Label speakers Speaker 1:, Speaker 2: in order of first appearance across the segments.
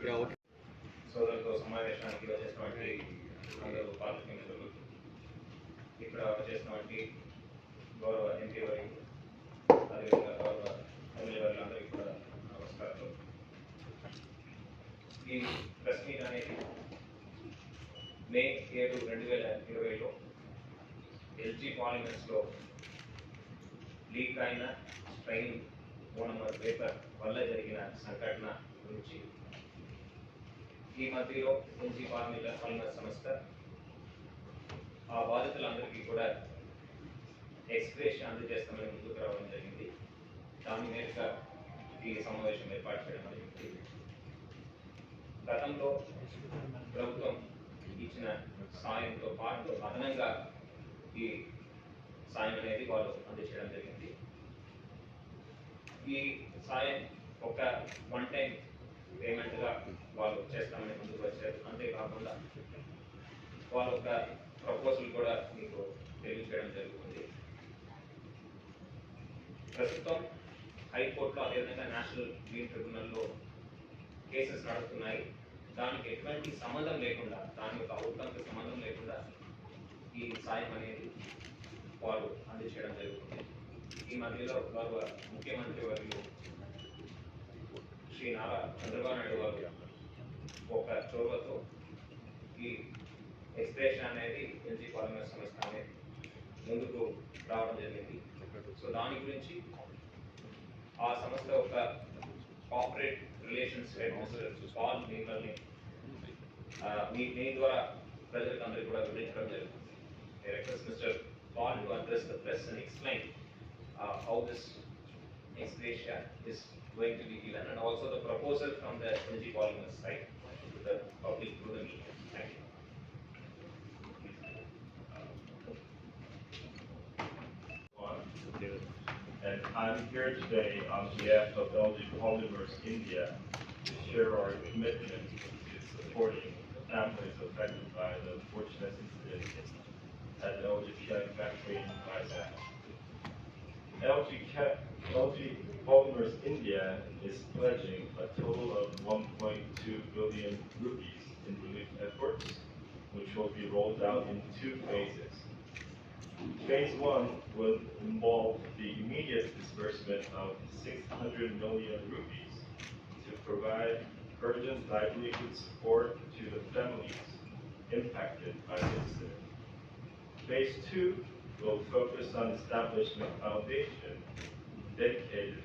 Speaker 1: సోదరులతో సమావేశానికి వచ్చేసినటువంటి అందరూ పార్టీ మిత్రులు ఇక్కడ వచ్చేసినటువంటి గౌరవ ఎంపీ వారి అదేవిధంగా గౌరవ ఎమ్మెల్యే వారి అందరికీ కూడా నమస్కారాలు ఈ ప్రెస్ మీట్ అనేది మే ఏడు రెండు వేల ఇరవైలో ఎల్జీ పాలిమెంట్స్లో లీక్ అయిన స్ట్రైన్ ఓనమర్ పేపర్ వల్ల జరిగిన సంఘటన ఈ మధ్యలో ఎల్జీ పాలిమర్ సంస్థ. ఆ బాధితులందరికీ కూడా ఎక్స్ప్రెషన్ అందజేస్తామని ముందుకు రావడం జరిగింది. దాని మీదుగా ఈ సమావేశం ఏర్పాటు చేయడం జరిగింది. గతంలో ప్రభుత్వం ఇచ్చిన సాయంతో పాటు అదనంగా ఈ సాయం అనేది వాళ్ళు అందజేయడం జరిగింది. ఈ సాయం ఒక వన్ టైం పేమెంట్గా వాళ్ళు చేస్తామని ముందుకు వచ్చారు. అంతేకాకుండా వాళ్ళ ఒక ప్రపోజల్ కూడా మీకు తెలియజేయడం జరుగుతుంది. ప్రస్తుతం హైకోర్టులో అదేవిధంగా నేషనల్ గ్రీన్ ట్రిబ్యునల్లో కేసెస్ నడుస్తున్నాయి. దానికి ఎటువంటి సంబంధం లేకుండా దాని యొక్క అవుట్కమ్కి సంబంధం లేకుండా ఈ సాయం అనేది వారు అందజేయడం జరుగుతుంది. ఈ మధ్యలో వారు ముఖ్యమంత్రి వర్యులు శ్రీ నారా చంద్రబాబు నాయుడు గారు ఎక్స్ప్రెషన్ అనేది ఎల్జీ పాలిమర్ సంస్థ అనేది ముందుకు రావడం జరిగింది సో దాని గురించి ఆ సంస్థ ఒక corporate relations head mister Paul మిమ్మల్ని ఆ, మీ మీ ద్వారా ప్రజలకు అందరికీ కూడా వివరించడం జరుగుతుంది I request Mr. Paul to address the press and explain uh, how this ex gratia is going to be given and also the proposal from the LG Polymers side to the public through the media.
Speaker 2: I'm here today on behalf of LG Polymers India to share our commitment to supporting families affected by the unfortunate incident at the LG Chem factory in Vizag. LG LG Polymers India is pledging a total of 1.2 billion rupees in relief efforts, which will be rolled out in two phases. Phase one will involve the immediate disbursement of 600 million rupees to provide urgent livelihood support to the families impacted by the incident. Phase two will focus on establishing a foundation dedicated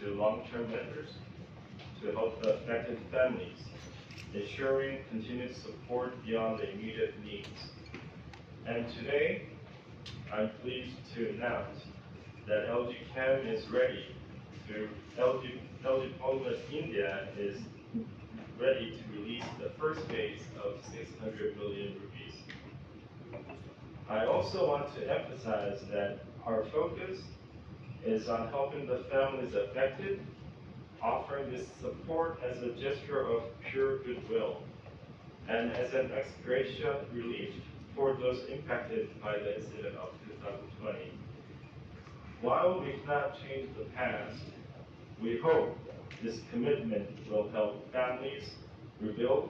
Speaker 2: to long-term measures to help the affected families, ensuring continued support beyond the immediate needs. And today, I'm pleased to announce that LG Chem is ready to, LG, LG Polymers India is ready to release the first phase of 600 million rupees. I also want to emphasize that our focus is on helping the families affected, offering this support as a gesture of pure goodwill and as an ex gratia relief for those impacted by the incident of 2020. While we've not changed the past, we hope this commitment will help families rebuild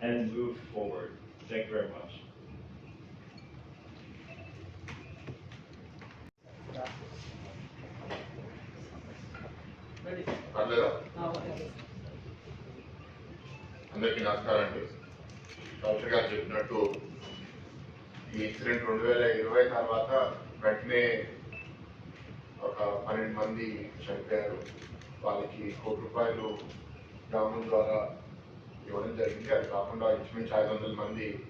Speaker 2: and move forward. Thank you very much.
Speaker 3: పర్లేదా అందరికీ నమస్కారం అండి doctor గారు చెప్పినట్టు ఈ incident రెండు వేల ఇరవై తర్వాత వెంటనే ఒక పన్నెండు మంది చనిపోయారు. వాళ్ళకి కోటి రూపాయలు గ్రామం ద్వారా ఇవ్వడం జరిగింది. అది కాకుండా ఇంచుమించు ఐదు వందల మంది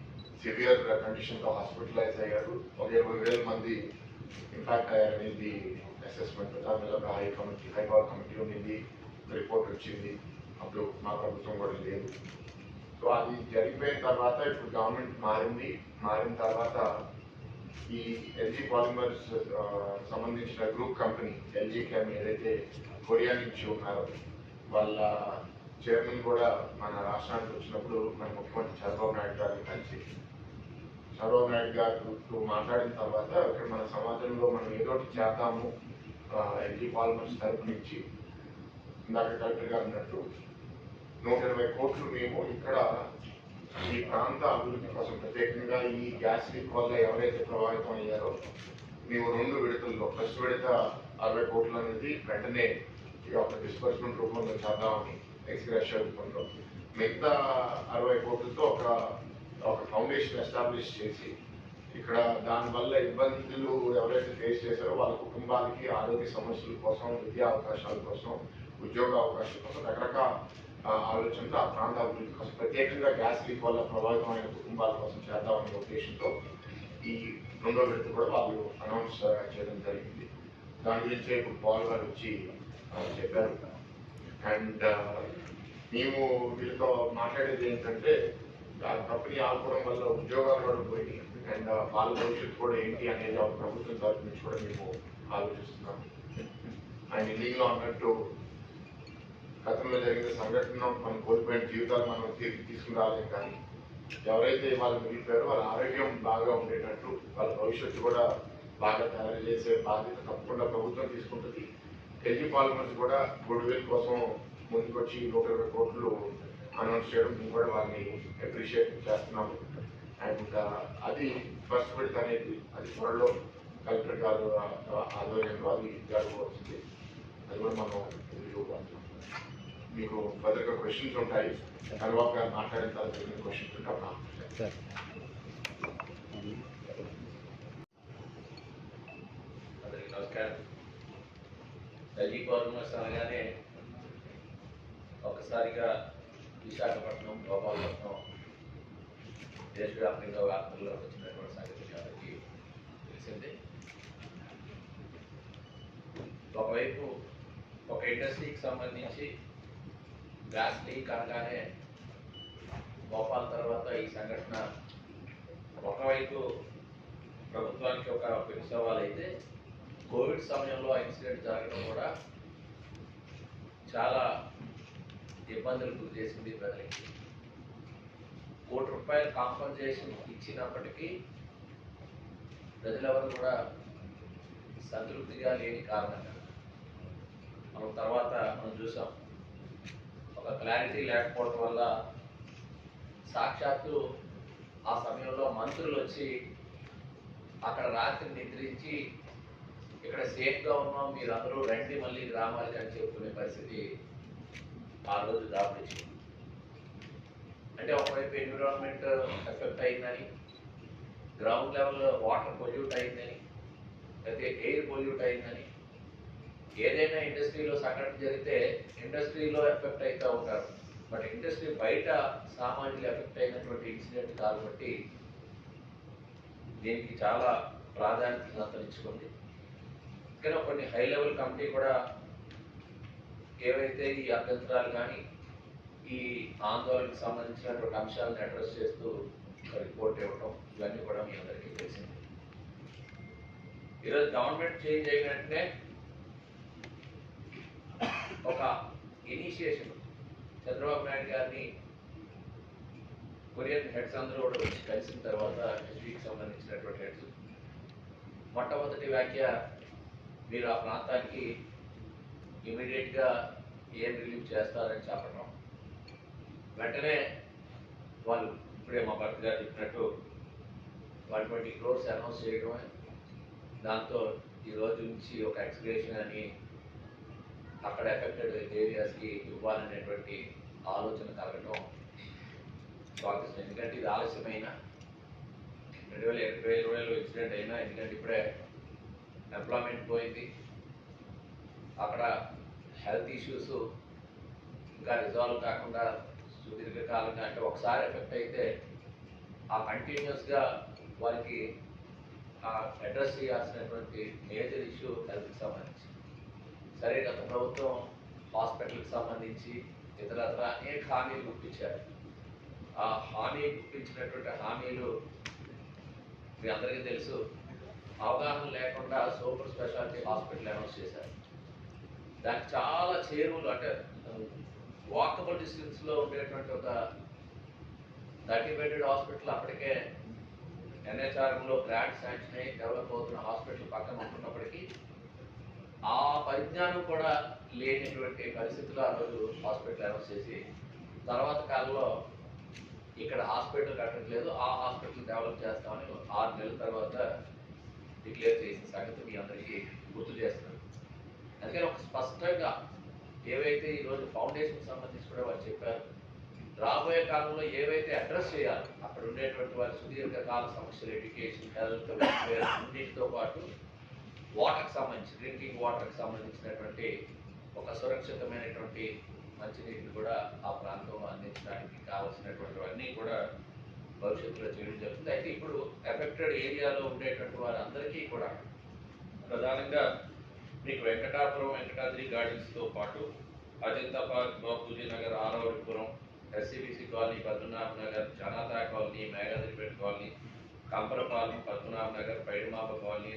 Speaker 3: సివియర్ కండిషన్తో హాస్పిటలైజ్ అయ్యారు. ఒక ఇరవై వేల మంది ఇంపాక్ట్ అయ్యారనేది అసెస్మెంట్ దాని హై కమిటీ హై కమిటీ ఉండింది రిపోర్ట్ వచ్చింది. అప్పుడు మా ప్రభుత్వం కూడా లేదు. సో అది జరిగిపోయిన తర్వాత ఇప్పుడు గవర్నమెంట్ మారింది. మారిన తర్వాత ఈ ఎల్జీ పాలిమర్స్ సంబంధించిన గ్రూప్ కంపెనీ ఎల్జీ కెమ్ ఏదైతే కొరియా నుంచి ఉన్నారో వాళ్ళ చైర్మన్ కూడా మన రాష్ట్రానికి వచ్చినప్పుడు మన ముఖ్యమంత్రి చంద్రబాబు నాయుడు గారిని కలిసి చంద్రబాబు నాయుడు గారితో మాట్లాడిన తర్వాత ఇక్కడ మన సమాజంలో మనం ఏదో ఒకటి చేద్దాము ఎల్జీ పాలిమర్స్ తరపు నుంచి. ఇందాక కలెక్టర్ గారు అన్నట్టు నూట ఇరవై కోట్లు మేము ఇక్కడ ఈ ప్రాంత అభివృద్ధి కోసం ప్రత్యేకంగా ఈ గ్యాస్ లీక్ వల్ల ఎవరైతే ప్రభావితం అయ్యారో మేము రెండు విడతల్లో ఫస్ట్ విడత అరవై కోట్లు అనేది వెంటనే ఈ యొక్క డిస్బర్స్మెంట్ రూపంలో చేద్దామని ఎక్స్గ్రెస్ రూపంలో మిగతా అరవై కోట్లతో ఒక ఒక ఫౌండేషన్ ఎస్టాబ్లిష్ చేసి ఇక్కడ దానివల్ల ఇబ్బందులు ఎవరైతే ఫేస్ చేశారో వాళ్ళ కుటుంబాలకి ఆరోగ్య సమస్యల కోసం విద్యా అవకాశాల కోసం ఉద్యోగ అవకాశాల కోసం రకరకాల ఆలోచనతో ఆ ప్రాంత అభివృద్ధి కోసం ప్రత్యేకంగా గ్యాస్ లీక్ వల్ల ప్రభావితమైన కుటుంబాల కోసం చేద్దామనే ఉద్దేశంతో ఈ రెండో విడత కూడా వాళ్ళు అనౌన్స్ చేయడం జరిగింది. దాని గురించి ఇప్పుడు పాల్ గారు వచ్చి చెప్పారు. అండ్ మేము వీళ్ళతో మాట్లాడేది ఏంటంటే కంపెనీ ఆడుకోవడం వల్ల ఉద్యోగాలు కూడా పోయి అండ్ వాళ్ళ భవిష్యత్తు కూడా ఏంటి అనేది ప్రభుత్వం తరఫు నుంచి కూడా మేము ఆలోచిస్తున్నాం. అండ్ ఎన్నికలో అన్నట్టు గతంలో జరిగిన సంఘటన మనం కోల్పోయిన జీవితాలు మనం తిరిగి తీసుకురాలేం కానీ ఎవరైతే వాళ్ళు మిగిలిపోయారో వాళ్ళ ఆరోగ్యం బాగా ఉండేటట్టు వాళ్ళ భవిష్యత్తు కూడా బాగా తయారు చేసే బాధ్యత తప్పకుండా ప్రభుత్వం తీసుకుంటుంది. ఎల్జీ పాలిమర్స్ కూడా గుడ్ విల్ కోసం ముందుకొచ్చి నూట ఇరవై కోట్లు అనౌన్స్ చేయడం మేము కూడా వాళ్ళని అప్రిషియేట్ చేస్తున్నాము అండ్ అది ఫస్ట్ విడత అనేది అది త్వరలో కలెక్టర్ గారు ఆధ్వర్యంలో అది జరగవలసింది అది కూడా మనం రివ్యూ మీకు భద్రగా క్వశ్చన్స్ ఉంటాయి చంద్రబాబు గారు మాట్లాడిన తర్వాత క్వశ్చన్స్ ఉంటాయి. అప్పుడు
Speaker 4: అందరికీ నమస్కారం. డల్హీ పౌర్ణమాసి అనగానే ఒక్కసారిగా విశాఖపట్నం గోపాలపట్నం దేశవ్యాప్తంగా వార్తల్లోకి వచ్చినటువంటి సంగతి మీ అందరికీ తెలిసిందే. ఒకవైపు ఒక ఇండస్ట్రీకి సంబంధించి గ్యాస్ లీక్ అనగానే భోపాల్ తర్వాత ఈ సంఘటన ఒకవైపు ప్రభుత్వానికి ఒక పెను సవాల్ అయితే కోవిడ్ సమయంలో ఆ ఇన్సిడెంట్ జరగడం కూడా చాలా ఇబ్బందులు గురి చేసింది ప్రజలకి. కోటి రూపాయలు కాంపన్సేషన్ ఇచ్చినప్పటికీ ప్రజలెవరు కూడా సంతృప్తిగా లేని కారణంగా. మనం తర్వాత మనం చూసాం. ఒక క్లారిటీ లేకపోవడం వల్ల సాక్షాత్తు ఆ సమయంలో మంత్రులు వచ్చి అక్కడ రాత్రి నిద్రించి ఇక్కడ సేఫ్గా ఉన్నాం మీరందరూ రండి మళ్ళీ గ్రామాలకి అని చెప్పుకునే పరిస్థితి ఆ రోజు దాపురించింది అంటే ఒకవైపు ఎన్విరాన్మెంట్ ఎఫెక్ట్ అయిందని గ్రౌండ్ లెవెల్ వాటర్ పొల్యూట్ అయిందని లేకపోతే ఎయిర్ పొల్యూట్ అయిందని ఏదైనా ఇండస్ట్రీలో సంఘటన జరిగితే ఇండస్ట్రీలో ఎఫెక్ట్ అవుతూ ఉంటారు. బట్ ఇండస్ట్రీ బయట సామాన్యులు ఎఫెక్ట్ అయినటువంటి ఇన్సిడెంట్ కాబట్టి దీనికి చాలా ప్రాధాన్యత సంతరించుకుంది. కానీ కొన్ని హై లెవెల్ కమిటీ కూడా ఏవైతే ఈ అభ్యంతరాలు కానీ ఈ ఆందోళనకు సంబంధించినటువంటి అంశాలను అడ్రస్ చేస్తూ రిపోర్ట్ ఇవ్వటం ఇవన్నీ కూడా మీ అందరికీ తెలిసింది. ఈరోజు గవర్నమెంట్ చేంజ్ అయిన వెంటనే ఒక ఇనిషియేషన్ చంద్రబాబు నాయుడు గారిని కొరియన్ హెడ్స్ అందరూ కూడా వచ్చి కలిసిన తర్వాత హెచ్వికి సంబంధించినటువంటి హెడ్స్. మొట్టమొదటి వ్యాఖ్య మీరు ఆ ప్రాంతానికి ఇమీడియట్గా ఏం రిలీఫ్ చేస్తారని చెప్పడం. వెంటనే వాళ్ళు ఇప్పుడే మా భర్త గారు చెప్పినట్టు వన్ ట్వంటీ క్రోర్స్ అనౌన్స్ చేయడమే. దాంతో ఈ రోజు నుంచి ఒక ఎక్స్గ్రేషన్ అని అక్కడ ఎఫెక్టెడ్ ఏరియాస్కి ఇవ్వాలనేటువంటి ఆలోచన కలగడం స్వాగతిస్తాం ఎందుకంటే ఇది ఆలస్యమైన రెండు వేల ఇరవై ఇరవైలో ఇన్సిడెంట్ అయినా ఎందుకంటే ఇప్పుడే ఎంప్లాయ్మెంట్ పోయింది. అక్కడ హెల్త్ ఇష్యూస్ ఇంకా రిజాల్వ్ కాకుండా సుదీర్ఘకాలంగా అంటే ఒకసారి ఎఫెక్ట్ అయితే ఆ కంటిన్యూస్గా వారికి అడ్రస్ చేయాల్సినటువంటి మేజర్ ఇష్యూ హెల్త్కి సంబంధించి సరే గత ప్రభుత్వం హాస్పిటల్కి సంబంధించి ఇతరత్ర అనేక హామీలు గుర్తించారు ఆ హామీ గుర్తించినటువంటి హామీలు మీ అందరికీ తెలుసు. అవగాహన లేకుండా సూపర్ స్పెషాలిటీ హాస్పిటల్ అనౌన్స్ చేశారు. దానికి చాలా చేరువులు అంటే వాకబుల్ డిస్టెన్స్లో ఉండేటువంటి ఒక థర్టీ బెడెడ్ హాస్పిటల్ అప్పటికే ఎన్హెచ్ఆర్ఎంలో గ్రాంట్ శాంక్షన్ అయ్యి డెవలప్ అవుతున్న హాస్పిటల్ పక్కన ఉంటున్నప్పటికీ ఆ పరిజ్ఞానం కూడా లేనటువంటి పరిస్థితుల్లో ఆ రోజు హాస్పిటల్ అనౌన్స్ చేసి తర్వాత కాలంలో ఇక్కడ హాస్పిటల్ కట్టట్లేదు ఆ హాస్పిటల్ డెవలప్ చేస్తామని ఆరు నెలల తర్వాత డిక్లేర్ చేసిన సంగతి మీ అందరికీ గుర్తు చేస్తున్నాను అందుకని ఒక స్పష్టంగా ఏవైతే ఈరోజు ఫౌండేషన్ సంబంధించి కూడా వారు చెప్పారు రాబోయే కాలంలో ఏవైతే అడ్రస్ చేయాలి అక్కడ ఉండేటువంటి వారి సుదీర్ఘకాల సమస్యలు ఎడ్యుకేషన్ హెల్త్ వెల్ఫేర్ పాటు వాటర్కి సంబంధించి డ్రింకింగ్ వాటర్కి సంబంధించినటువంటి ఒక సురక్షితమైనటువంటి మంచినీటిని కూడా ఆ ప్రాంతంలో అందించడానికి కావాల్సినటువంటివన్నీ కూడా భవిష్యత్తులో చేయడం జరుగుతుంది. అయితే ఇప్పుడు ఎఫెక్టెడ్ ఏరియాలో ఉండేటువంటి వారందరికీ కూడా ప్రధానంగా మీకు వెంకటాపురం వెంకటాద్రి గార్డెన్స్తో పాటు Ajanta Park Bapuji Nagar Aravaripuram SC BC Colony Padmanabha Nagar Janata Colony Meghadripeta Colony Kamparapalem Padmanabha Nagar Paidimapa Colony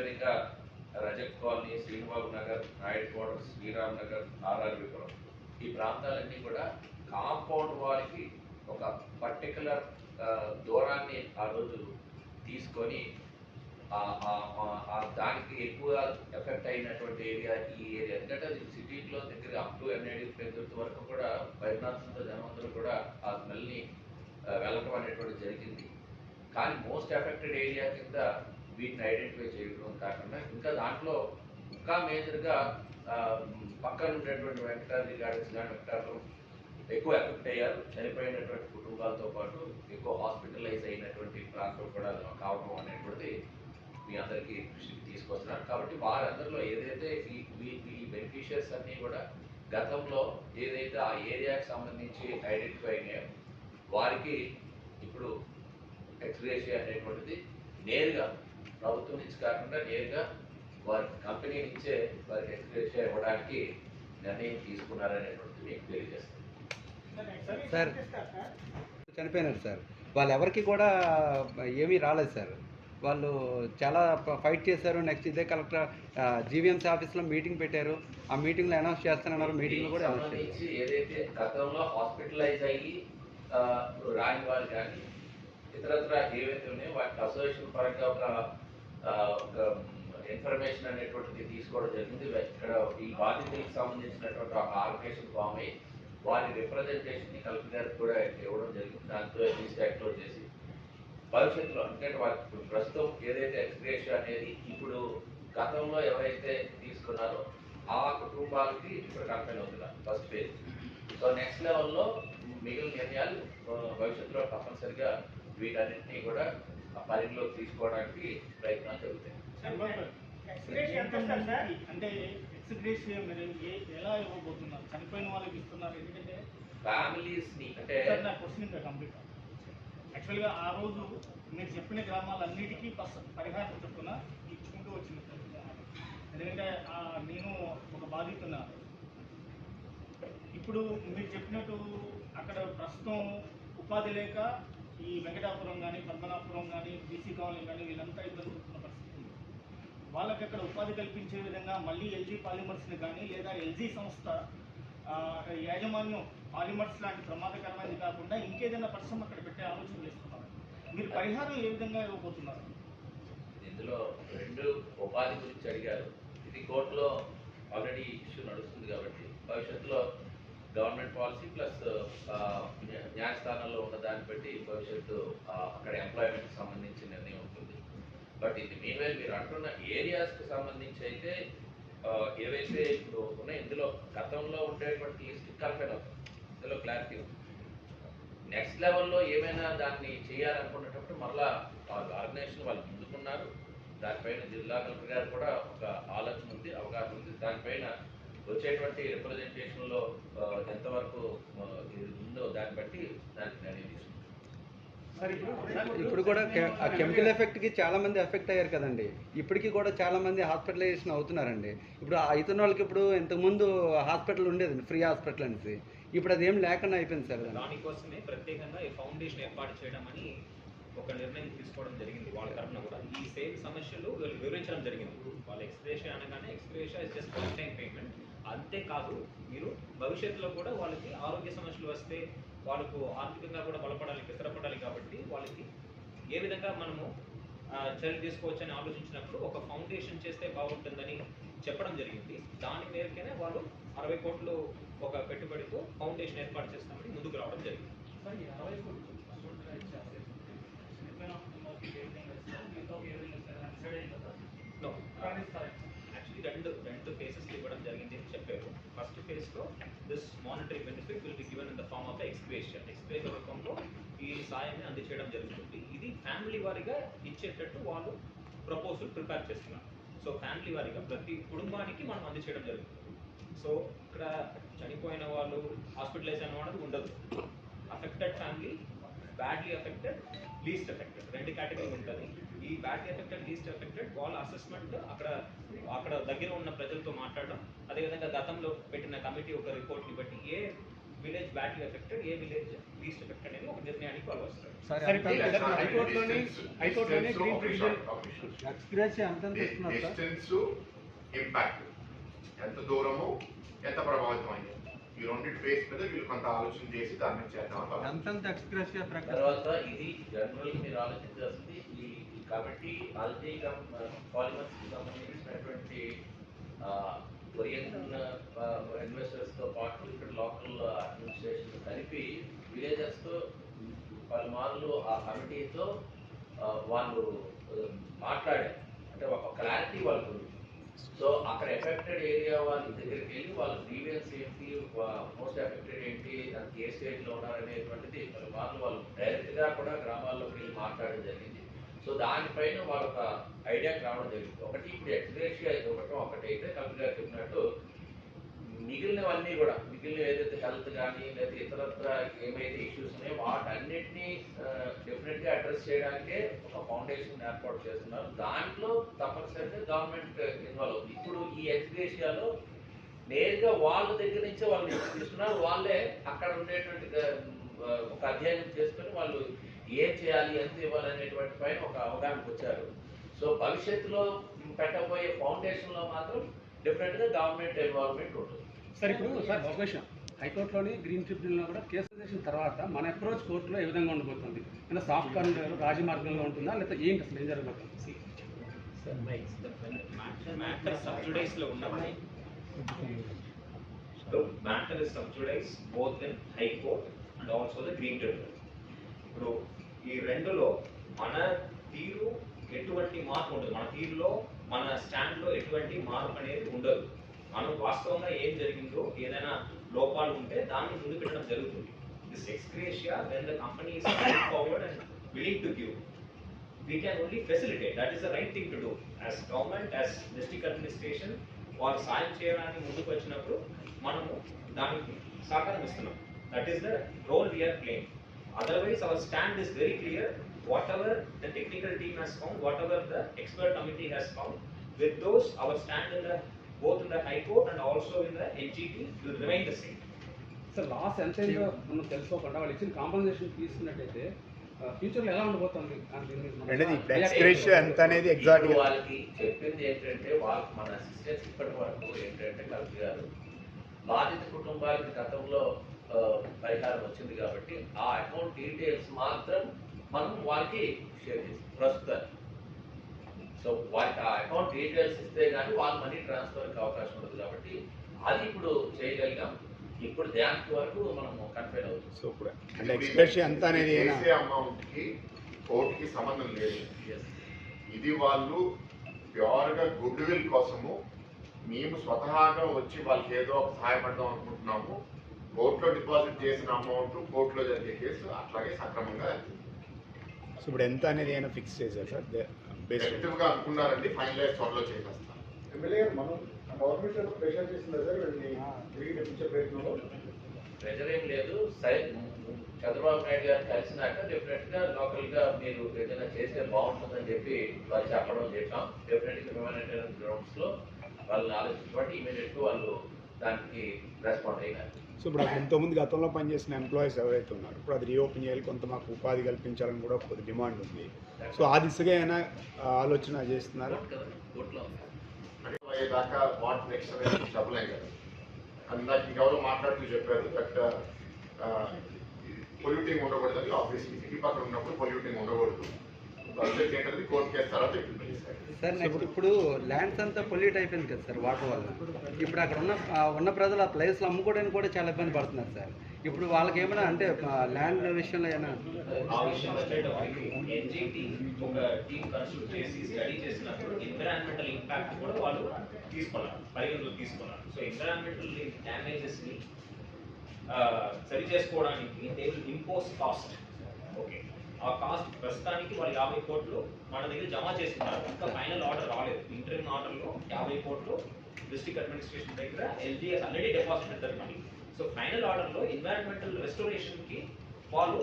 Speaker 4: అదేవిధంగా రజక్ కాలనీ శ్రీనిబాబు నగర్ నాయుడు క్వార్టర్స్ శ్రీరామ్ నగర్ ఆర్ఆర్విపురం ఈ ప్రాంతాలన్నీ కూడా కాంపౌండ్ వాల్కి ఒక పర్టికులర్ దూరాన్ని ఆ రోజు తీసుకొని దానికి ఎక్కువ ఎఫెక్ట్ అయినటువంటి ఏరియా ఈ ఏరియా. ఎందుకంటే సిటీలో దగ్గర అప్ టు ఎన్ఐడి పెద్దొట్టు వరకు కూడా బైనాథంతో జనవంతులు కూడా ఆ స్మెల్ని వెళ్ళటం అనేటువంటి జరిగింది. కానీ మోస్ట్ ఎఫెక్టెడ్ ఏరియా కింద వీటిని ఐడెంటిఫై చేయడం కాకుండా ఇంకా దాంట్లో ఇంకా మేజర్గా పక్కన ఉండేటువంటి వెంకటాద్రి గార్డెన్స్ కానీ వెంకటాలు ఎక్కువ ఎఫెక్ట్ అయ్యారు. చనిపోయినటువంటి కుటుంబాలతో పాటు ఎక్కువ హాస్పిటలైజ్ అయినటువంటి ప్రాంతం కూడా కావడం అనేటువంటిది మీ అందరికీ దృష్టికి తీసుకొస్తున్నారు. కాబట్టి వారందరిలో ఏదైతే ఈ ఈ- ఈ బెనిఫిషియర్స్ అన్నీ కూడా గతంలో ఏదైతే ఆ ఏరియాకి సంబంధించి ఐడెంటిఫై అయినాయో వారికి ఇప్పుడు ఎక్స్గ్రేషియా అనేటువంటిది నేరుగా ప్రభుత్వం నుంచి కాకుండా నేరుగా వారి కంపెనీ నుంచే వారికి ఎక్స్గ్రేషియా ఇవ్వడానికి నిర్ణయం తీసుకున్నారనేటువంటిది మీకు తెలియజేస్తుంది.
Speaker 5: సార్. చనిపోయినారు సార్. వాళ్ళు ఎవరికి కూడా ఏమీ రాలేదు సార్. వాళ్ళు చాలా ఫైట్ చేశారు. నెక్స్ట్ ఇదే కలెక్టర్ జీవీఎంసీ ఆఫీస్లో మీటింగ్ పెట్టారు. ఆ మీటింగ్లో అనౌన్స్ చేస్తానన్నారు మీటింగ్లో కూడా అనౌన్స్
Speaker 4: ఏదైతే గతంలో హాస్పిటలైజ్ అయ్యి రాని వాళ్ళు కానీ ఇతరత్ర ఏవైతే ఉన్నాయో వాటికి అసోసియేషన్ పరంగా ఒక ఒక ఇన్ఫర్మేషన్ అనేటువంటిది తీసుకోవడం జరిగింది. ఇక్కడ ఈ బాధితులకు సంబంధించినటువంటి ఒక ఆర్గనైజేషన్ ఫామ్ అయ్యి వారి రిప్రజెంటేషన్ని గారికి కూడా ఇవ్వడం జరిగింది. దాంతో లిస్ట్ చేసి భవిష్యత్తులో అంటే వారికి ప్రస్తుతం ఏదైతే ఎక్స్గ్రేషన్ అనేది ఇప్పుడు గతంలో ఎవరైతే తీసుకున్నారో ఆ కుటుంబాలకి ఇప్పుడు కన్ఫైన్ అవుతుంది ఫస్ట్ ఫేజ్. సో నెక్స్ట్ లెవెల్లో మిగిలిన నిర్ణయాలు భవిష్యత్తులో తప్పనిసరిగా వీటన్నింటినీ కూడా ఆ పరిధిలోకి తీసుకోవడానికి ప్రయత్నాలు జరుగుతాయి?
Speaker 6: అంటే ఎలా ఇవ్వబోతున్నారు చనిపోయిన వాళ్ళకి ఇస్తున్నారు ఎందుకంటే
Speaker 4: ఫ్యామిలీస్ని అంటే
Speaker 6: సార్ నా క్వశ్చన్ ఇంకా కంప్లీట్ యాక్చువల్గా ఆ రోజు మీరు చెప్పిన గ్రామాలన్నిటికీ పరిహారం చొప్పున ఇచ్చుకుంటూ వచ్చింది. ఎందుకంటే ఆ, నేను ఒక బాధితున్నా ఇప్పుడు మీరు చెప్పినట్టు అక్కడ ప్రస్తుతం ఉపాధి లేక ఈ వెంకటాపురం కానీ పద్మనాపురం కానీ బీసీ కాలనీ కానీ వీళ్ళంతా ఇబ్బంది పడుతున్న పరిస్థితి ఉంది. వాళ్ళకి అక్కడ ఉపాధి కల్పించే విధంగా మళ్ళీ ఎల్జీ పాలిమర్స్ని కానీ లేదా ఎల్జీ సంస్థ యాజమాన్యం పాలిమర్స్ లాంటి ప్రమాదకరమైనది కాకుండా ఇంకేదైనా పరిశ్రమ అక్కడ పెట్టే ఆలోచన చేస్తున్నారు మీరు పరిహారం ఏ విధంగా ఇవ్వబోతున్నారు?
Speaker 4: ఇందులో రెండు ఉపాధి గురించి అడిగారు. ఇది కోర్టులో ఆల్రెడీ ఇష్యూ నడుస్తుంది కాబట్టి భవిష్యత్తులో గవర్నమెంట్ పాలసీ ప్లస్ న్యాయస్థానంలో ఉన్న దాన్ని బట్టి భవిష్యత్తు అక్కడ ఎంప్లాయ్మెంట్కి సంబంధించిన నిర్ణయం ఉంటుంది. బట్ ఇది మీవే మీరు అంటున్న ఏరియాస్కి సంబంధించి అయితే ఏవైతే ఇప్పుడు ఉన్నాయి ఇందులో గతంలో ఉండేటువంటి లిస్ట్ కల్పెన్ అవుతుంది ఇందులో క్లారిటీ ఉంది. నెక్స్ట్ లెవెల్లో ఏమైనా దాన్ని చేయాలనుకున్నప్పుడు మరలా ఆ ఆర్గనైజేషన్ వాళ్ళు ముందుకున్నారు. దానిపైన జిల్లా కలెక్టర్ గారు కూడా ఒక ఆలోచన ఉంది అవగాహన ఉంది. దానిపైన వచ్చేటువంటి రిప్రజెంటేషన్లో ఎంతవరకు ఇది ఉందో దాన్ని బట్టి దానికి నిర్ణయం తీసుకుంటాం.
Speaker 6: సార్ ఇప్పుడు
Speaker 5: ఇప్పుడు కూడా ఆ కెమికల్ ఎఫెక్ట్కి చాలా మంది ఎఫెక్ట్ అయ్యారు కదండి. ఇప్పటికీ కూడా చాలా మంది హాస్పిటలైజేషన్ అవుతున్నారండి. ఇప్పుడు ఆ అవుతున్న వాళ్ళకి ఇప్పుడు ఇంతకుముందు హాస్పిటల్ ఉండేది ఫ్రీ హాస్పిటల్ అనేసి. ఇప్పుడు అదేం లేకుండా అయిపోయింది సార్.
Speaker 1: దానికోసమే ప్రత్యేకంగా ఈ ఫౌండేషన్ ఏర్పాటు చేయడం అని ఒక నిర్ణయం తీసుకోవడం జరిగింది వాళ్ళ తరఫున కూడా. ఈ సేమ్ సమస్యలు వివరించడం జరిగింది. వాళ్ళ ఎక్స్ప్రెషన్ అనగానే expression is just one time payment అంతేకాదు మీరు భవిష్యత్తులో కూడా వాళ్ళకి ఆరోగ్య సమస్యలు వస్తే వాళ్ళకు ఆర్థికంగా కూడా బలపడాలి స్థిరపడాలి కాబట్టి వాళ్ళకి ఏ విధంగా మనము చర్యలు చర్యలు తీసుకోవచ్చని ఆలోచించినప్పుడు ఒక ఫౌండేషన్ చేస్తే బాగుంటుందని చెప్పడం జరిగింది దాని మేరకనే వాళ్ళు అరవై కోట్లు ఒక పెట్టుబడితో ఫౌండేషన్ ఏర్పాటు చేస్తామని ముందుకు రావడం జరిగింది
Speaker 6: సార్
Speaker 1: రెండు రెండు ఫేసెస్ ఇవ్వడం జరిగింది అని చెప్పారు. ఫస్ట్ ఫేజ్లో this monetary benefit will be given in the form of expression expression రూపంలో ఈ సాయాన్ని అందచేయడం జరుగుతుంది. ఇది ఫ్యామిలీ వారిగా ఇచ్చేటట్టు వాళ్ళు ప్రపోజల్ ప్రిపేర్ చేస్తున్నారు. సో ఫ్యామిలీ వారిగా ప్రతి కుటుంబానికి మనం అందచేయడం జరుగుతుంది. సో ఇక్కడ చనిపోయిన వాళ్ళు హాస్పిటలైజ్ అయిన ఉండదు. Affected family badly affected least affected రెండు కేటగిరీ ఉంటుంది. ఈ బ్యాడ్లీ అఫెక్టెడ్ లీస్ట్ అఫెక్టెడ్ వాళ్ళ అసెస్మెంట్ అక్కడ అక్కడ దగ్గర ఉన్న ప్రజలతో మాట్లాడడం. అదేవిధంగా గతంలో పెట్టిన కమిటీ ఒక రిపోర్ట్ని బట్టి ఏ విలేజ్ బ్యాడ్లీ అఫెక్టెడ్ ఏ విలేజ్ లీస్ట్ అఫెక్టెడ్ అనేది ఒక నిర్ణయానికి వాళ్ళు వస్తారు.
Speaker 5: ఎంత-
Speaker 3: దూరము ఎంత ప్రభావితం అయ్యింది ఈ రెండింటి బేస్ మీద వీళ్ళు కొంత ఆలోచన చేసి దాని మీద చేద్దాం
Speaker 4: తర్వాత ఇది జనరల్ మీరు ఆలోచించాల్సింది ఈ కాబట్టి ఆల్జీ పాలిమర్స్ సంబంధించినటువంటి కొరియన్ ఇన్వెస్టర్స్తో పాటు ఇక్కడ లోకల్ అడ్మినిస్ట్రేషన్ కలిపి విలేజెస్తో పలుమార్లు ఆ కమిటీతో వాళ్ళు మాట్లాడారు. అంటే ఒక క్లారిటీ వాళ్ళకు ఉంది. సో అక్కడ ఎఫెక్టెడ్ ఏరియా వాళ్ళ దగ్గరికి వెళ్ళి వాళ్ళ గ్రీవియన్స్ ఏంటి మోస్ట్ ఎఫెక్టెడ్ ఏంటి దానికి ఏ స్టేజ్లో ఉన్నారనేటువంటిది వాళ్ళు వాళ్ళు డైరెక్ట్గా కూడా గ్రామాల్లోకి వెళ్ళి మాట్లాడడం జరిగింది. సో దానిపైన వాళ్ళ ఒక రావడం జరిగింది. ఒకటి ఇప్పుడు ఎక్స్గ్రేషియా ఇవ్వటం ఒకటైతే అయితే గారు చెప్పినట్టు మిగిలినవన్నీ కూడా మిగిలిన ఏదైతే హెల్త్ కానీ లేదా ఇతరత్ర ఏమైతే ఇష్యూస్ ఉన్నాయో వాటన్నిటినీ డెఫినెట్గా అడ్రస్ చేయడానికే ఒక ఫౌండేషన్ ఏర్పాటు చేస్తున్నారు. దాంట్లో తప్పనిసరిగా గవర్నమెంట్ ఇన్వాల్వ్ అవుతుంది. ఇప్పుడు ఈ ఎక్స్గ్రేషియాలో నేరుగా వాళ్ళ దగ్గర నుంచే వాళ్ళు తీసుకున్నారు. వాళ్ళే అక్కడ ఉండేటువంటి ఒక అధ్యయనం చేసుకొని వాళ్ళు ఏం చేయాలి ఎంత ఇవ్వాలి అనేటువంటి పైన ఒక అవగాహనకు వచ్చారు. సో భవిష్యత్తులో పెట్టబోయే ఫౌండేషన్లో మాత్రం డిఫరెంట్గా గవర్నమెంట్ ఇన్వాల్వ్మెంట్ ఉంటుంది.
Speaker 7: సార్ ఇప్పుడు సార్ ఒక విషయం. హైకోర్టులోని గ్రీన్ ట్రిబ్యునల్లో కూడా కేసు చేసిన తర్వాత మన అప్రోచ్ కోర్టులో ఏ విధంగా ఉండబోతుంది? అంటే సాఫ్ట్ కార్నర్ రాజమార్గంలో ఉంటుందా? లేకపోతే ఏంటి అసలు ఏం జరగబోతుంది?
Speaker 1: Matter is sub judice both in High Court and also the Green Tribunal ఇప్పుడు ఈ రెండులో మన తీరు ఎటువంటి మార్పు ఉండదు. మన తీరులో మన స్టాండ్లో ఎటువంటి మార్పు అనేది ఉండదు. మనం వాస్తవంగా ఏం జరిగిందో ఏదైనా లోపాలు ఉంటే దాన్ని ముందు పెట్టడం జరుగుతుంది this ex gratia when the company is forward and willing to give we can only facilitate that is the right thing to do as government as district administration వారు సాయం చేయడానికి ముందుకు వచ్చినప్పుడు మనము దానికి సహకారం ఇస్తున్నాం. That is the role we are playing otherwise our stand is very clear whatever the technical team has found whatever the expert committee has found with those our stand in the both in the High Court and also in the NGT will remain the same
Speaker 7: sir loss ఎంత అయిందో మనం తెలుసుకోకుండా వాళ్ళు ఇచ్చిన compensation తీసుకున్నట్టయితే ఫ్యూచర్లో ఎలా ఉండబోతుంది?
Speaker 8: ఎక్స్గ్రేషియా ఎంత అనేది ఎగ్జాక్ట్
Speaker 4: వాళ్ళకి చెప్పింది ఏంటంటే వాళ్ళకి మన అసిస్టెంట్స్ ఇప్పటి వరకు ఏంటంటే కలెక్టర్ గారు బాధిత కుటుంబాలకు గతంలో పరిహారం వచ్చింది కాబట్టి ఆ అకౌంట్ డీటెయిల్స్ మాత్రం మనం వాళ్ళకి షేర్ చేస్తాం ప్రస్తుతానికి. సో వాళ్ళకి ఆ అకౌంట్ డీటెయిల్స్ ఇస్తే కానీ వాళ్ళ మనీ ట్రాన్స్ఫర్కి అవకాశం ఉండదు కాబట్టి అది ఇప్పుడు చేయగలిగాం. ఇప్పుడు దానికి వరకు మనం కన్ఫైన్ అవుతుంది
Speaker 8: సో ఇప్పుడు అంటే ఎంత అనేది ఏనా
Speaker 3: చేసే అమౌంట్కి కోర్టుకి సంబంధం లేదు. ఇది వాళ్ళు ప్యూర్గా గుడ్ విల్ కోసము మేము స్వతహాగా వచ్చి వాళ్ళకి ఏదో ఒక సహాయపడదాం అనుకుంటున్నాము. కోర్టులో డిపాజిట్ చేసిన అమౌంట్ కోర్టులో జరిగే కేసు అట్లాగే సక్రమంగా.
Speaker 8: సో ఇప్పుడు ఎంత అనేది ఏమైనా ఫిక్స్ చేశారు సార్?
Speaker 3: Effective గా అనుకున్నారండి ఫైనలైజ్ త్వరలో చేసేస్తాం.
Speaker 9: ఎమ్మెల్యే గారు మనం గవర్నమెంట్ ప్రెషర్ చేసిందా సార్? వీళ్ళని తిరిగి తెప్పించే ప్రయత్నంలో?
Speaker 4: ప్రెజర్ ఏం లేదు. సరే చంద్రబాబు నాయుడు గారు కలిసినాక డెఫినెట్గా లోకల్గా మీరు ఏదైనా చేస్తే బాగుంటుందని చెప్పి వాళ్ళు చెప్పడం చెప్పాం డెఫినెట్గా హ్యూమానిటేరియన్ గ్రౌండ్స్లో వాళ్ళని ఆలోచించబట్టి ఇమీడియట్గా వాళ్ళు దానికి రెస్పాండ్ అయినారు
Speaker 8: సో ఇప్పుడు అక్కడ ఎంతోమంది గతంలో పనిచేసిన ఎంప్లాయీస్ ఎవరైతే ఉన్నారో ఇప్పుడు అది రీఓపెన్ చేయాలి కొంత మాకు ఉపాధి కల్పించాలని కూడా కొద్ది డిమాండ్ ఉంది. సో ఆ దిశగా అయినా ఆ, ఆలోచన చేస్తున్నారు?
Speaker 3: అయ్యేదాకా వాట్ నెక్స్ట్ అనేది చెప్పలేం కదా. అందాక ఇంకెవరో మాట్లాడుతూ చెప్పారు. దట్ పొల్యూటింగ్ ఉండకూడదని ఆబ్వియస్లీ సిటీ పక్కన ఉన్నప్పుడు పొల్యూటింగ్ ఉండకూడదు. సబ్జెక్ట్ ఏంటది కోర్టు కేసు తర్వాత ఇంప్లిమెంట్ చేస్తారు
Speaker 5: సార్. నెక్స్ట్ ఇప్పుడు ల్యాండ్స్ అంతా పొల్యూట్ అయిపోయింది కదా సార్ వాటర్ వల్ల. ఇప్పుడు అక్కడ ఉన్న ఉన్న ప్రజలు ఆ ప్లేస్లో అమ్ముకోవడానికి కూడా చాలా ఇబ్బంది పడుతున్నారు సార్. ఇప్పుడు వాళ్ళకి ఏమైనా అంటే ల్యాండ్ విషయంలో ఏమైనా?
Speaker 1: ఆ విషయం వచ్చేటప్పటికి ఎన్జిటి ఒక టీం కన్స్ట్రక్ట్ చేసి స్టడీ చేసినప్పుడు ఎన్విరాన్మెంటల్ ఇంపాక్ట్ కూడా వాళ్ళు తీసుకున్నారు పరిగణలోకి తీసుకున్నారు. సో ఎన్విరాన్మెంటల్ డ్యామేజెస్ని ఆ, సరి చేసుకోవడానికి they will impose cost okay ఆ కాస్ట్ ప్రస్తుతానికి వాళ్ళు యాభై కోట్లు మన దగ్గర జమ చేస్తున్నారు. ఇంకా ఫైనల్ ఆర్డర్ రాలేదు. ఇంటర్వ్యూ ఆర్డర్లో యాభై కోట్లు డిస్ట్రిక్ట్ అడ్మినిస్ట్రేషన్ దగ్గర ఎల్జీఎస్ ఆల్రెడీ డిపాజిట్ పెట్టారు మనీ. సో ఫైనల్ ఆర్డర్లో ఎన్విరాన్మెంటల్ రెస్టోరేషన్కి వాళ్ళు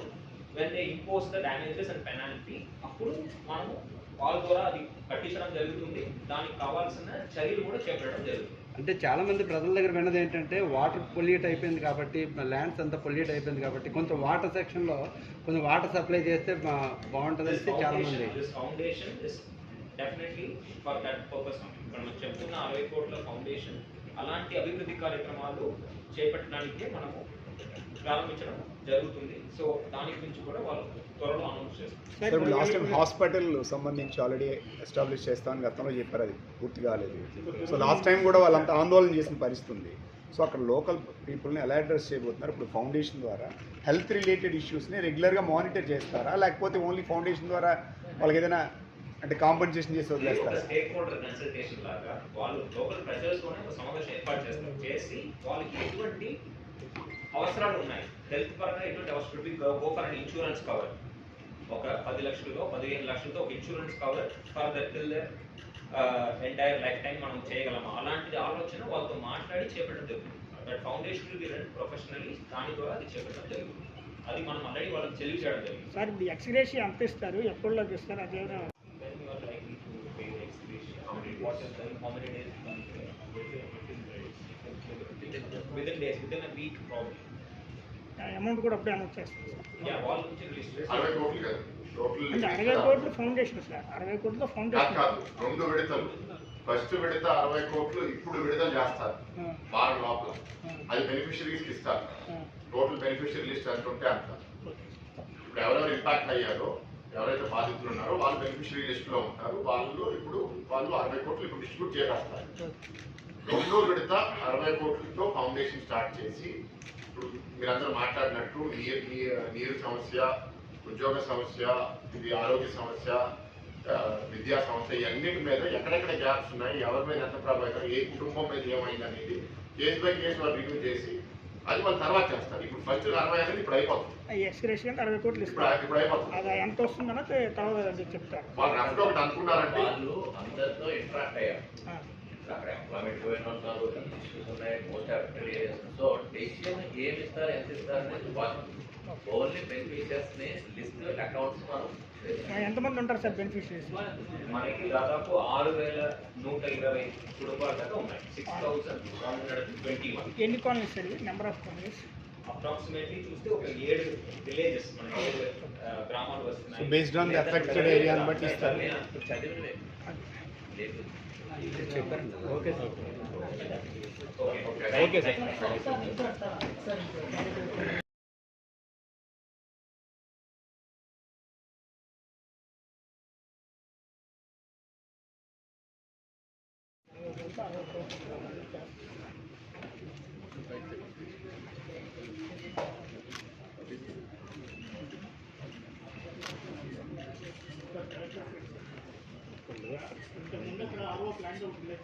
Speaker 1: when they impose the damages and penalty అప్పుడు మనము వాళ్ళ ద్వారా అది కట్టించడం జరుగుతుంది. దానికి కావాల్సిన చర్యలు కూడా చేపట్టడం జరుగుతుంది.
Speaker 5: అంటే చాలా మంది ప్రజల దగ్గర విన్నది ఏంటంటే వాటర్ పొల్యూట్ అయిపోయింది కాబట్టి ల్యాండ్స్ అంతా పొల్యూట్ అయిపోయింది కాబట్టి కొంచెం వాటర్ సెక్షన్లో కొంచెం వాటర్ సప్లై చేస్తే బా- బాగుంటుంది
Speaker 1: దిస్
Speaker 5: చాలా మంది.
Speaker 1: Foundation this foundation is definitely for that purpose ఇక్కడ మనం చెప్తున్న అరవై కోట్ల ఫౌండేషన్ అలాంటి అభివృద్ధి కార్యక్రమాలు చేపట్టడానికి మనము ప్రారంభించడం జరుగుతుంది. సో దాని గురించి కూడా వాళ్ళు త్వరలో అనౌన్స్ చేస్తారు.
Speaker 8: లాస్ట్ టైం హాస్పిటల్ సంబంధించి ఆల్రెడీ ఎస్టాబ్లిష్ చేస్తామని గతంలో చెప్పారు అది పూర్తి కాలేదు. సో లాస్ట్ టైం కూడా వాళ్ళంతా ఆందోళన చేసిన పరిస్థితి ఉంది. సో అక్కడ లోకల్ పీపుల్ని ఎలా అడ్రస్ చేయబోతున్నారు? ఇప్పుడు ఫౌండేషన్ ద్వారా హెల్త్ రిలేటెడ్ ఇష్యూస్ని రెగ్యులర్గా మానిటర్ చేస్తారా? లేకపోతే ఓన్లీ ఫౌండేషన్ ద్వారా వాళ్ళకి ఏదైనా అంటే కాంపన్సేషన్ చేసి వదిలేస్తారా?
Speaker 1: స్టేక్ హోల్డర్ కన్సల్టేషన్ లాగా వాళ్ళు లోకల్ ప్రజలతోనే ఒక సమావేశం ఏర్పాటు చేస్తారు. చేసి వాళ్ళకి ఎటువంటి అవసరాలు ఉన్నాయి హెల్త్ పరంగా ఎటువంటి అవసరం గో ఫర్ ఇన్సూరెన్స్ కవర్ ఒక పది లక్షలు పదిహేను లక్షలతో ఒక insurance cover for that till entire lifetime మనం చేయగలమా? అలాంటిది ఆలోచన వాళ్ళతో మాట్లాడి చేపట్టడం జరుగుతుంది. That foundation be run professionally దాని ద్వారా అది చేపట్టడం జరుగుతుంది. అది మనం ఆల్రెడీ వాళ్ళకి చెల్లి చేయడం జరిగింది
Speaker 6: సార్ ఇప్పుడు ఎక్స్గ్రేషి ఎంత ఇస్తారు? ఎప్పుడులోకి ఇస్తారు అదే
Speaker 1: when you are likely to pay the expiration, how many, what is the, how many days? Within days, within a week probably.
Speaker 6: Amount కూడా అప్పుడే అనౌన్స్ చేస్తారు.
Speaker 3: అరవై కోట్లు
Speaker 6: కోట్లు ఫౌండేషన్ సార్. అరవై కోట్లతో
Speaker 3: కాదు
Speaker 6: ఫౌండేషన్
Speaker 3: రెండు విడతలు. ఫస్ట్ విడత అరవై కోట్లు ఇప్పుడు విడుదల చేస్తారు. వారం లోపల. అది బెనిఫిషరీస్కి ఇస్తారు. టోటల్ బెనిఫిషరీ లిస్ట్ ఎంత ఉంటే అంత ఇప్పుడు ఎవరెవరు ఇంపాక్ట్ అయ్యారో ఎవరైతే బాధితులు ఉన్నారో వాళ్ళు బెనిఫిషరీ లిస్ట్లో ఉంటారు. వాళ్ళు ఇప్పుడు వాళ్ళు అరవై కోట్లు ఇప్పుడు డిస్ట్రిబ్యూట్ చేస్తారు రెండో విడత అరవై కోట్లతో ఫౌండేషన్ స్టార్ట్ చేసి ఇప్పుడు మీరందరూ మాట్లాడినట్టు నీరు నీ- నీరు సమస్య ఉద్యోగ సమస్య ఇది ఆరోగ్య సమస్య విద్యా సమస్య ఇవన్నిటి మీద ఎక్కడెక్కడ గ్యాప్స్ ఉన్నాయి ఎవరి మీద ఎంత ప్రభావితం ఏ కుటుంబం మీద ఏమైంది అనేది కేసు బై కేసు వాళ్ళు రివ్యూ చేసి అది వాళ్ళు తర్వాత చేస్తారు. ఇప్పుడు ఫస్ట్ అరవై అనేది ఇప్పుడు అయిపోతుంది.
Speaker 6: అంటే అరవై కోట్లు
Speaker 3: ఇప్పుడు అయిపోతుంది.
Speaker 6: అది ఎంత తర్వాత చెప్తారు.
Speaker 3: వాళ్ళు ఒకటి అనుకున్నారంటే
Speaker 4: వాళ్ళు అందరితో ఇంటరాక్ట్ అయ్యారు. అక్కడ ఎంప్లాయ్మెంట్ పోయిన ఉన్నారు ఉన్నాయి most affected areas so decision ఏమి ఇస్తారు ఎంత ఇస్తారు అనేది వాళ్ళు ఓన్లీ బెనిఫిషియర్స్ని లిస్ట్ అకౌంట్స్ మనం
Speaker 6: ఎంతమంది ఉంటారు సార్ బెనిఫిషరీస్
Speaker 1: మనకి దాదాపు ఆరు వేల నూట ఇరవై కుటుంబాల దాకా ఉన్నాయి. Six thousand one hundred twenty one
Speaker 6: ఎన్ని colonies sir number of colonies?
Speaker 1: Approximately చూస్తే ఒక ఏడు విలేజెస్ మనకి ఏడు గ్రామాలు వస్తున్నాయి.
Speaker 8: బేస్డ్ ఆన్ ది అఫెక్టెడ్ ఏరియాని బట్టి ఇస్తారు.
Speaker 4: చదివినవే
Speaker 5: ఓకే సార్.
Speaker 1: ఓకే
Speaker 8: సార్
Speaker 6: ఇంతకుముందు ఇక్కడ ఆర్ఓ ప్లాంట్ ఉంటుంది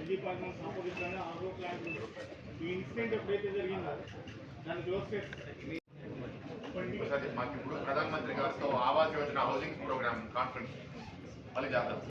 Speaker 6: ఎల్జీ పార్ట్నర్స్ ఆపోజిట్లోనే ఆర్ఓ ప్లాంట్ ఉంది ఈ ఇన్సిడెంట్ ఎప్పుడైతే జరిగిందో దాన్ని